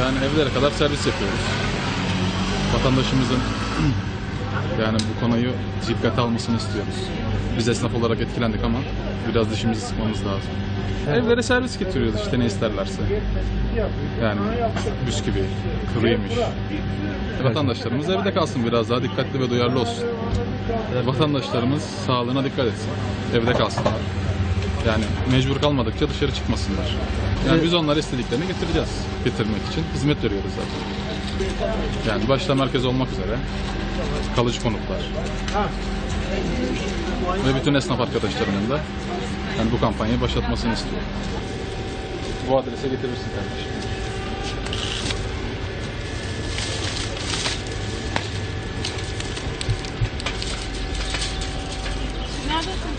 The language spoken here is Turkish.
Yani evlere kadar servis yapıyoruz. Vatandaşımızın yani bu konuyu dikkate almasını istiyoruz. Biz esnaf olarak etkilendik ama biraz dişimizi sıkmamız lazım. Evlere servis getiriyoruz işte ne isterlerse. Yani bisküvi, kuru yemiş. Vatandaşlarımız evde kalsın biraz daha dikkatli ve duyarlı olsun. Vatandaşlarımız sağlığına dikkat etsin. Evde kalsınlar. Yani mecbur kalmadıkça dışarı çıkmasınlar. Yani biz onlara istediklerini getireceğiz. Getirmek için hizmet veriyoruz zaten. Yani başta merkez olmak üzere kalıcı konutlar ve bütün esnaf arkadaşlarımın da yani bu kampanyayı başlatmasını istiyorum. Bu adrese getirirsin kardeşim. Neredesin?